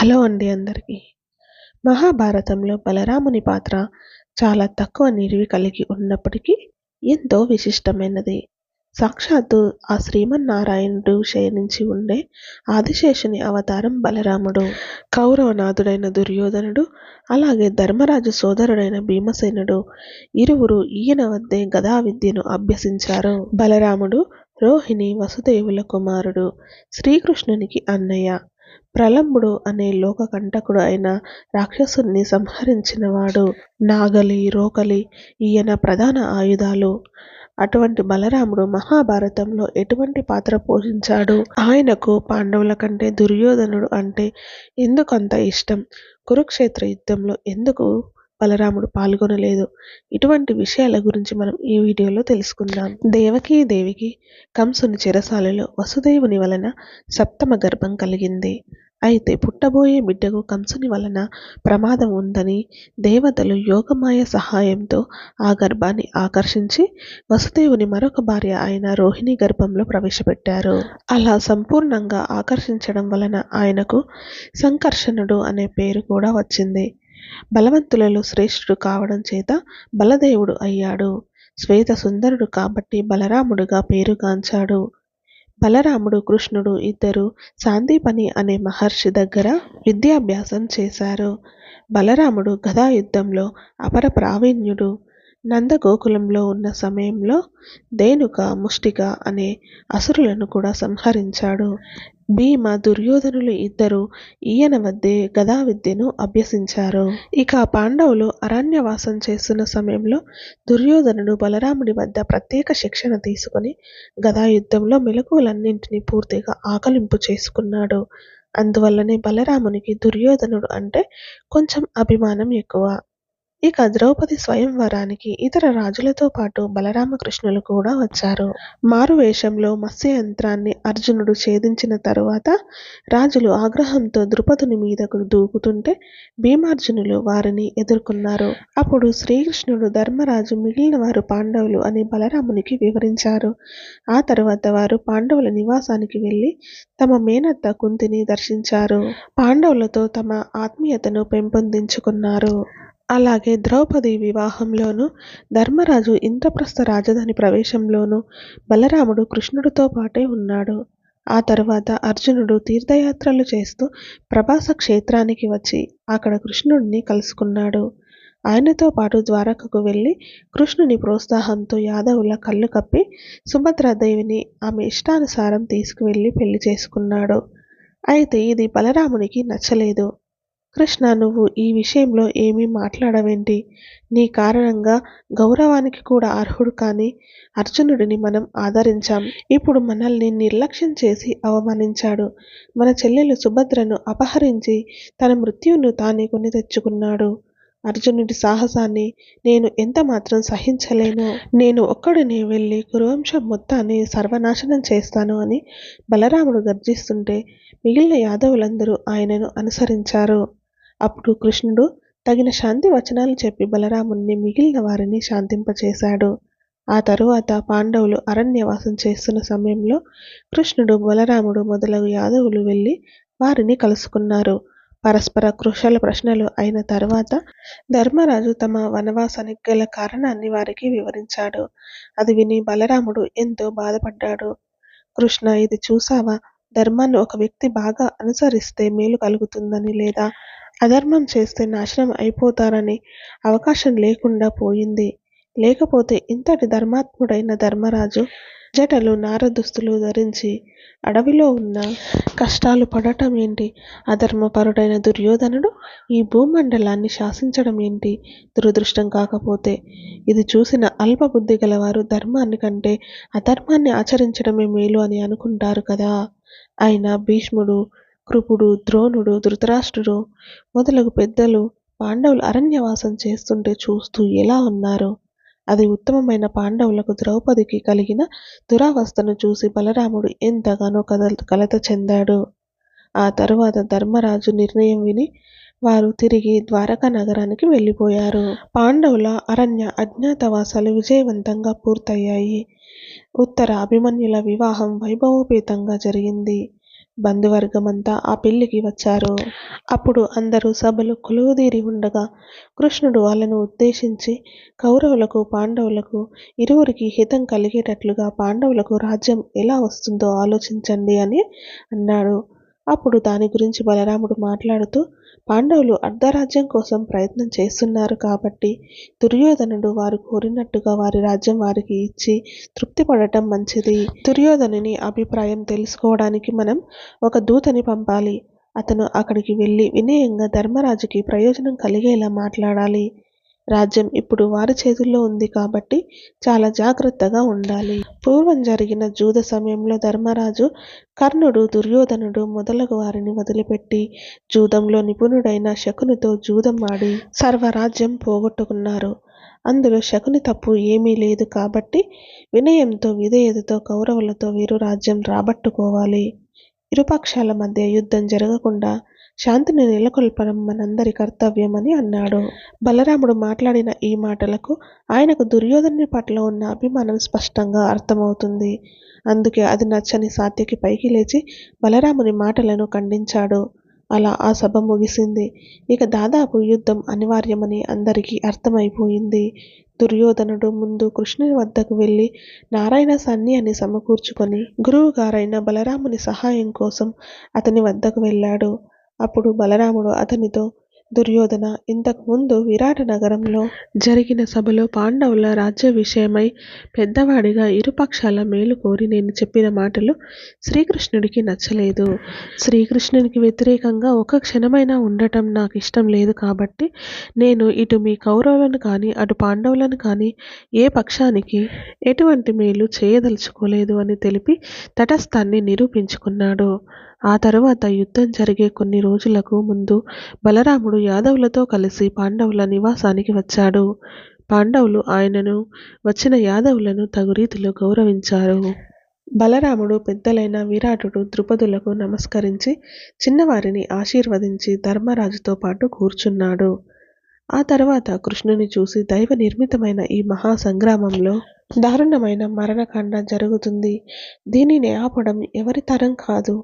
Hello అండి అందరికీ. మహాభారతంలో బలరాముని పాత్ర చాలా తక్కువ నిడివి కలిగి ఉన్నప్పటికీ ఎంతో విశిష్టమైనది. సాక్షాత్తు ఆ శ్రీమన్నారాయణుడు శయనించి ఉండే ఆదిశేషుని అవతారం బలరాముడు. కౌరవనాథుడైన దుర్యోధనుడు అలాగే ధర్మరాజు సోదరుడైన భీమసేనుడు ఇరువురు ఈయన వద్దే గదా విద్యను అభ్యసించారు. బలరాముడు రోహిణి వసుదేవుల కుమారుడు శ్రీకృష్ణునికి అన్నయ్య. ప్రలంబుడు అనే లోకకంటకుడు అయిన రాక్షసుని సంహరించినవాడు నాగలి రోకలి ఈయన ప్రధాన ఆయుధాలు. అటువంటి బలరాముడు మహాభారతంలో ఎటువంటి పాత్ర పోషించాడు? ఆయనకు పాండవుల కంటే దుర్యోధనుడు అంటే ఎందుకంత ఇష్టం? కురుక్షేత్ర యుద్ధంలో ఎందుకు బలరాముడు పాల్గొనలేదు. ఇటువంటి విషయాల గురించి మనం ఈ వీడియోలో తెలుసుకుందాం. దేవకీ దేవికి కంసుని చెరసాలలో వసుదేవుని వలన సప్తమ గర్భం కలిగింది. అయితే పుట్టబోయే బిడ్డకు కంసుని వలన ప్రమాదం ఉందని దేవతలు యోగమాయ సహాయంతో ఆ గర్భాన్ని ఆకర్షించి వసుదేవుని మరొక భార్య అయిన రోహిణి గర్భంలో ప్రవేశపెట్టారు. అలా సంపూర్ణంగా ఆకర్షించడం వలన ఆయనకు సంకర్షణుడు అనే పేరు కూడా వచ్చింది. బలవంతులలో శ్రేష్ఠుడు కావడం చేత బలదేవుడు అయ్యాడు. శ్వేత సుందరుడు కాబట్టి బలరాముడుగా పేరుగాంచాడు బలరాముడు కృష్ణుడు ఇద్దరు సాందీపని అనే మహర్షి దగ్గర విద్యాభ్యాసం చేశారు. బలరాముడు గదా యుద్ధంలో అపర ప్రావీణ్యుడు. నందగోకులంలో ఉన్న సమయంలో ధేనుక ముష్టిక అనే అసురులను కూడా సంహరించాడు. భీమ దుర్యోధనులు ఇద్దరు ఈయన వద్దే గదా విద్యను అభ్యసించారు. ఇక పాండవులు అరణ్యవాసం చేస్తున్న సమయంలో దుర్యోధనుడు బలరాముడి వద్ద ప్రత్యేక శిక్షణ తీసుకుని గదా యుద్ధంలో మెలకువలన్నింటినీ పూర్తిగా ఆకలింపు చేసుకున్నాడు. అందువల్లనే బలరామునికి దుర్యోధనుడు అంటే కొంచెం అభిమానం ఎక్కువ. ఇక ద్రౌపది స్వయంవరానికి ఇతర రాజులతో పాటు బలరామకృష్ణులు కూడా వచ్చారు. మారువేషంలో మత్స్య యంత్రాన్ని అర్జునుడు ఛేదించిన తరువాత రాజులు ఆగ్రహంతో ద్రుపదుని మీదకు దూకుతుంటే భీమార్జునులు వారిని ఎదుర్కొన్నారు. అప్పుడు శ్రీకృష్ణుడు ధర్మరాజు మిగిలిన వారు పాండవులు అని బలరామునికి వివరించారు. ఆ తర్వాత వారు పాండవుల నివాసానికి వెళ్ళి తమ మేనత్త కుంతిని దర్శించారు. పాండవులతో తమ ఆత్మీయతను పెంపొందించుకున్నారు. అలాగే ద్రౌపది వివాహంలోనూ ధర్మరాజు ఇంద్రప్రస్థ రాజధాని ప్రవేశంలోనూ బలరాముడు కృష్ణుడితో పాటే ఉన్నాడు. ఆ తర్వాత అర్జునుడు తీర్థయాత్రలు చేస్తూ ప్రభాస క్షేత్రానికి వచ్చి అక్కడ కృష్ణుడిని కలుసుకున్నాడు. ఆయనతో పాటు ద్వారకకు వెళ్ళి కృష్ణుని ప్రోత్సాహంతో యాదవుల కళ్ళు కప్పి సుభద్రాదేవిని ఆమె ఇష్టానుసారం తీసుకువెళ్ళి పెళ్ళి చేసుకున్నాడు. అయితే ఇది బలరామునికి నచ్చలేదు. కృష్ణ నువ్వు ఈ విషయంలో ఏమీ మాట్లాడవేంటి? నీ కారణంగా గౌరవానికి కూడా అర్హుడు కాని అర్జునుడిని మనం ఆదరించాం. ఇప్పుడు మనల్ని నిర్లక్ష్యం చేసి అవమానించాడు. మన చెల్లెలు సుభద్రను అపహరించి తన మృత్యువును తానే కొని తెచ్చుకున్నాడు. అర్జునుడి సాహసాన్ని నేను ఎంత మాత్రం సహించలేను. నేను ఒక్కడినే వెళ్ళి కురువంశం మొత్తాన్ని సర్వనాశనం చేస్తాను అని బలరాముడు గర్జిస్తుంటే మిగిలిన యాదవులందరూ ఆయనను అనుసరించారు. అప్పుడు కృష్ణుడు తగిన శాంతి వచనాలు చెప్పి బలరాముని మిగిలిన వారిని శాంతింపచేశాడు. ఆ తరువాత పాండవులు అరణ్యవాసం చేస్తున్న సమయంలో కృష్ణుడు బలరాముడు మొదలగు యాదవులు వెళ్ళి వారిని కలుసుకున్నారు. పరస్పర కృషల ప్రశ్నలు అయిన తర్వాత ధర్మరాజు తమ వనవాసానికి గల కారణాన్ని వారికి వివరించాడు. అది విని బలరాముడు ఎంతో బాధపడ్డాడు. కృష్ణ ఇది చూసావా ధర్మాన్ని ఒక వ్యక్తి బాగా అనుసరిస్తే మేలు కలుగుతుందని లేదా అధర్మం చేస్తే నాశనం అయిపోతారని అవకాశం లేకుండా పోయింది. లేకపోతే ఇంతటి ధర్మాత్ముడైన ధర్మరాజు జటలు నారదుస్తులు ధరించి అడవిలో ఉన్న కష్టాలు పడటం ఏంటి? అధర్మపరుడైన దుర్యోధనుడు ఈ భూమండలాన్ని శాసించడం ఏంటి? దురదృష్టం కాకపోతే ఇది చూసిన అల్పబుద్ధి గలవారు ధర్మాన్ని కంటే అధర్మాన్ని ఆచరించడమే మేలు అని అనుకుంటారు కదా. అయిన భీష్ముడు కృపుడు ద్రోణుడు ధృతరాష్ట్రుడు మొదలగు పెద్దలు పాండవులు అరణ్యవాసం చేస్తుంటే చూస్తూ ఎలా ఉన్నారు? అది ఉత్తమమైన పాండవులకు ద్రౌపదికి కలిగిన దురావస్థను చూసి బలరాముడు ఎంతగానో కదల కలత చెందాడు. ఆ తరువాత ధర్మరాజు నిర్ణయం విని వారు తిరిగి ద్వారకా నగరానికి వెళ్ళిపోయారు పాండవుల అరణ్య అజ్ఞాతవాసాలు విజయవంతంగా పూర్తయ్యాయి ఉత్తర అభిమన్యుల వివాహం వైభవోపేతంగా జరిగింది బంధువర్గమంతా ఆ పెళ్ళికి వచ్చారు. అప్పుడు అందరూ సభలు కొలువుదీరి ఉండగా కృష్ణుడు వాళ్ళను ఉద్దేశించి కౌరవులకు, పాండవులకు ఇరువురికీ హితం కలిగేటట్లుగా పాండవులకు రాజ్యం ఎలా వస్తుందో ఆలోచించండి అని అన్నాడు. అప్పుడు దాని గురించి బలరాముడు మాట్లాడుతూ పాండవులు అర్ధరాజ్యం కోసం ప్రయత్నం చేస్తున్నారు కాబట్టి దుర్యోధనుడు వారు కోరినట్టుగా వారి రాజ్యం వారికి ఇచ్చి తృప్తిపడటం మంచిది. దుర్యోధనుని అభిప్రాయం తెలుసుకోవడానికి మనం ఒక దూతని పంపాలి. అతను అక్కడికి వెళ్ళి వినయంగా ధర్మరాజుకి ప్రయోజనం కలిగేలా మాట్లాడాలి. రాజ్యం ఇప్పుడు వారి చేతుల్లో ఉంది కాబట్టి చాలా జాగ్రత్తగా ఉండాలి. పూర్వం జరిగిన జూద సమయంలో ధర్మరాజు, కర్ణుడు, దుర్యోధనుడు మొదలగు వారిని వదిలిపెట్టి జూదంలో నిపుణుడైన శకునితో జూదం ఆడి సర్వరాజ్యం పోగొట్టుకున్నారు. అందులో శకుని తప్పు ఏమీ లేదు కాబట్టి వినయంతో, విధేయతతో కౌరవులతో వీరు రాజ్యం రాబట్టుకోవాలి. ఇరుపక్షాల మధ్య యుద్ధం జరగకుండా శాంతిని నెలకొల్పడం మనందరి కర్తవ్యమని అన్నాడు. బలరాముడు మాట్లాడిన ఈ మాటలకు ఆయనకు దుర్యోధనుని పట్ల ఉన్న అభిమానం స్పష్టంగా అర్థమవుతుంది. అందుకే అది నచ్చని సాత్యకి పైకి లేచి బలరాముని మాటలను ఖండించాడు. అలా ఆ సభ ముగిసింది. ఇక దాదాపు యుద్ధం అనివార్యమని అందరికీ అర్థమైపోయింది. దుర్యోధనుడు ముందు కృష్ణుని వద్దకు వెళ్ళి నారాయణ సైన్యాన్ని సమకూర్చుకొని గురువుగారైన బలరాముని సహాయం కోసం అతని వద్దకు వెళ్ళాడు. అప్పుడు బలరాముడు అతనితో దుర్యోధన ఇంతకుముందు విరాటనగరంలో విరాట నగరంలో జరిగిన సభలో పాండవుల రాజ్య విషయమై పెద్దవాడిగా ఇరుపక్షాల మేలు కోరి నేను చెప్పిన మాటలు శ్రీకృష్ణుడికి నచ్చలేదు. శ్రీకృష్ణునికి వ్యతిరేకంగా ఒక క్షణమైనా ఉండటం నాకు ఇష్టం లేదు కాబట్టి నేను ఇటు మీ కౌరవులను కానీ, అటు పాండవులను కానీ ఏ పక్షానికి ఎటువంటి మేలు చేయదలుచుకోలేదు అని తెలిపి తటస్థాన్ని నిరూపించుకున్నాడు. ఆ తరువాత యుద్ధం జరిగే కొన్ని రోజులకు ముందు బలరాముడు యాదవులతో కలిసి పాండవుల నివాసానికి వచ్చాడు. పాండవులు ఆయనను, వచ్చిన యాదవులను తగు రీతిలో గౌరవించారు. బలరాముడు పెద్దలైన విరాటుడు, ద్రుపదులకు నమస్కరించి చిన్నవారిని ఆశీర్వదించి ధర్మరాజుతో పాటు కూర్చున్నాడు. ఆ తర్వాత కృష్ణుని చూసి దైవ నిర్మితమైన ఈ మహా సంగ్రామంలో దారుణమైన మరణకాండ జరుగుతుంది. దీనిని ఆపడం ఎవరి తరం కాదు.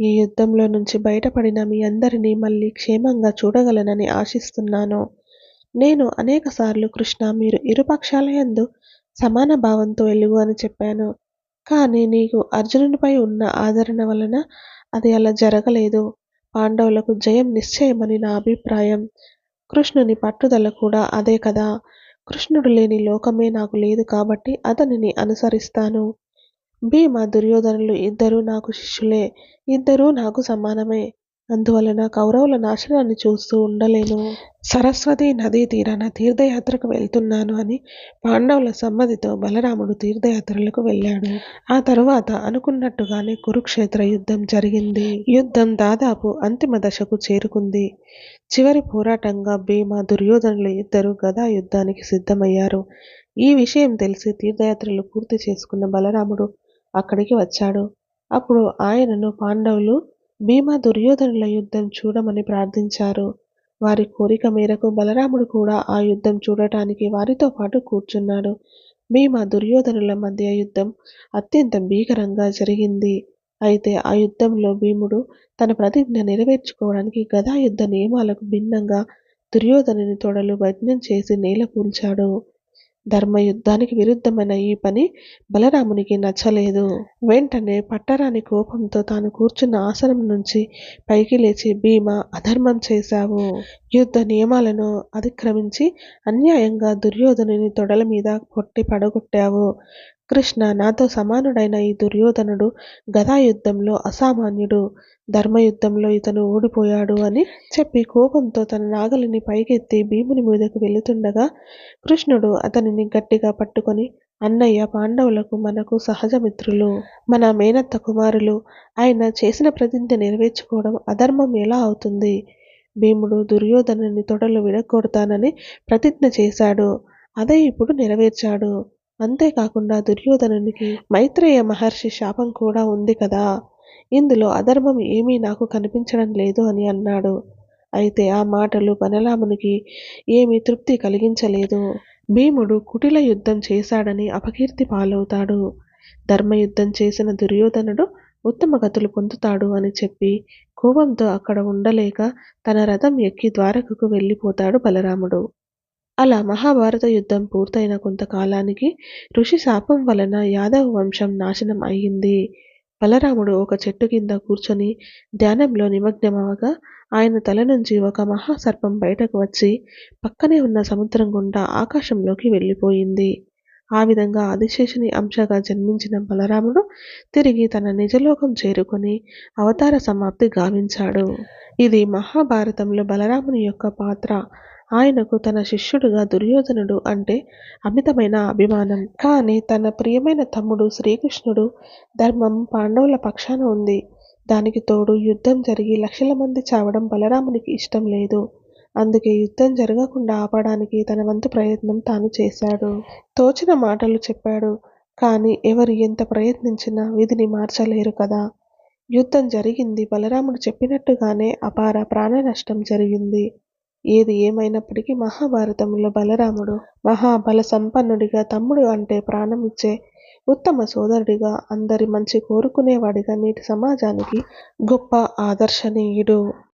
ఈ యుద్ధంలో నుంచి బయటపడిన మీ అందరినీ మళ్ళీ క్షేమంగా చూడగలనని ఆశిస్తున్నాను. నేను అనేకసార్లు కృష్ణా మీరు ఇరుపక్షాల యందు సమాన భావంతో ఎలుగు అని చెప్పాను. కానీ నీకు అర్జునునిపై ఉన్న ఆదరణ వలన అది అలా జరగలేదు. పాండవులకు జయం నిశ్చయమని నా అభిప్రాయం. కృష్ణుని పట్టుదల కూడా అదే కదా! కృష్ణుడు లేని లోకమే నాకు లేదు కాబట్టి అతనిని అనుసరిస్తాను. భీమ, దుర్యోధనులు ఇద్దరూ నాకు శిష్యులే. ఇద్దరూ నాకు సమానమే. అందువలన కౌరవుల నాశనాన్ని చూస్తూ ఉండలేను. సరస్వతీ నదీ తీరాన తీర్థయాత్రకు వెళ్తున్నాను అని పాండవుల సమ్మతితో బలరాముడు తీర్థయాత్రలకు వెళ్ళాడు. ఆ తరువాత అనుకున్నట్టుగానే కురుక్షేత్ర యుద్ధం జరిగింది. యుద్ధం దాదాపు అంతిమ దశకు చేరుకుంది. చివరి పోరాటంగా భీమ, దుర్యోధనులు ఇద్దరూ గదా యుద్ధానికి సిద్ధమయ్యారు. ఈ విషయం తెలిసి తీర్థయాత్రలు పూర్తి చేసుకున్న బలరాముడు అక్కడికి వచ్చాడు. అప్పుడు ఆయనను పాండవులు భీమ, దుర్యోధనుల యుద్ధం చూడమని ప్రార్థించారు. వారి కోరిక మేరకు బలరాముడు కూడా ఆ యుద్ధం చూడటానికి వారితో పాటు కూర్చున్నాడు. భీమ, దుర్యోధనుల మధ్య యుద్ధం అత్యంత భీకరంగా జరిగింది. అయితే ఆ యుద్ధంలో భీముడు తన ప్రతిజ్ఞ నెరవేర్చుకోవడానికి గదా యుద్ధ నియమాలకు భిన్నంగా దుర్యోధనుని తొడలు భగ్నం చేసి నేల కూల్చాడు. ధర్మయుద్ధానికి విరుద్ధమైన ఈ పని బలరామునికి నచ్చలేదు. వెంటనే పట్టరాని కోపంతో తాను కూర్చున్న ఆసనం నుంచి పైకి లేచి భీమ అధర్మం చేశావు. యుద్ధ నియమాలను అతిక్రమించి అన్యాయంగా దుర్యోధనుని తొడల మీద కొట్టి పడగొట్టావు. కృష్ణ నాతో సమానుడైన ఈ దుర్యోధనుడు గదాయుద్ధంలో అసామాన్యుడు. ధర్మయుద్ధంలో ఇతను ఓడిపోయాడు అని చెప్పి కోపంతో తన నాగలిని పైకెత్తి భీముని మీదకు వెళుతుండగా కృష్ణుడు అతనిని గట్టిగా పట్టుకొని అన్నయ్య పాండవులకు మనకు సహజమిత్రులు. మన మేనత్త కుమారులు. ఆయన చేసిన ప్రతిజ్ఞ నెరవేర్చుకోవడం అధర్మం ఎలా అవుతుంది? భీముడు దుర్యోధనుని తొడలు విడగొడతానని ప్రతిజ్ఞ చేశాడు. అదే ఇప్పుడు నెరవేర్చాడు. అంతేకాకుండా దుర్యోధనునికి మైత్రేయ మహర్షి శాపం కూడా ఉంది కదా! ఇందులో అధర్మం ఏమీ నాకు కనిపించడం లేదు అని అన్నాడు. అయితే ఆ మాటలు బలరామునికి ఏమీ తృప్తి కలిగించలేదు. భీముడు కుటిల యుద్ధం చేశాడని అపకీర్తి పాలవుతాడు. ధర్మయుద్ధం చేసిన దుర్యోధనుడు ఉత్తమ గతులు పొందుతాడు అని చెప్పి కోపంతో అక్కడ ఉండలేక తన రథం ఎక్కి ద్వారకకు వెళ్ళిపోతాడు బలరాముడు. అలా మహాభారత యుద్ధం పూర్తయిన కొంతకాలానికి ఋషి శాపం వలన యాదవ వంశం నాశనం అయింది. బలరాముడు ఒక చెట్టు కింద కూర్చొని ధ్యానంలో నిమగ్నమవగా ఆయన తల నుంచి ఒక మహాసర్పం బయటకు వచ్చి పక్కనే ఉన్న సముద్రం గుండా ఆకాశంలోకి వెళ్ళిపోయింది. ఆ విధంగా ఆదిశేషుని అంశగా జన్మించిన బలరాముడు తిరిగి తన నిజలోకం చేరుకొని అవతార సమాప్తి గావించాడు. ఇది మహాభారతంలో బలరాముని యొక్క పాత్ర. ఆయనకు తన శిష్యుడుగా దుర్యోధనుడు అంటే అమితమైన అభిమానం. కానీ తన ప్రియమైన తమ్ముడు శ్రీకృష్ణుడు ధర్మం పాండవుల పక్షాన ఉంది. దానికి తోడు యుద్ధం జరిగి లక్షల మంది చావడం బలరామునికి ఇష్టం లేదు. అందుకే యుద్ధం జరగకుండా ఆపడానికి తన వంతు ప్రయత్నం తాను చేశాడు. తోచిన మాటలు చెప్పాడు. కానీ ఎవరు ఎంత ప్రయత్నించినా విధిని మార్చలేరు కదా! యుద్ధం జరిగింది బలరాముడు చెప్పినట్టుగానే అపార ప్రాణ నష్టం జరిగింది. ఏది ఏమైనప్పటికీ మహాభారతంలో బలరాముడు మహా బలసంపన్నుడిగా, తమ్ముడు అంటే ప్రాణం ఇచ్చే ఉత్తమ సోదరుడిగా, అందరి మంచి కోరుకునేవాడిగా నేటి సమాజానికి గొప్ప ఆదర్శనీయుడు.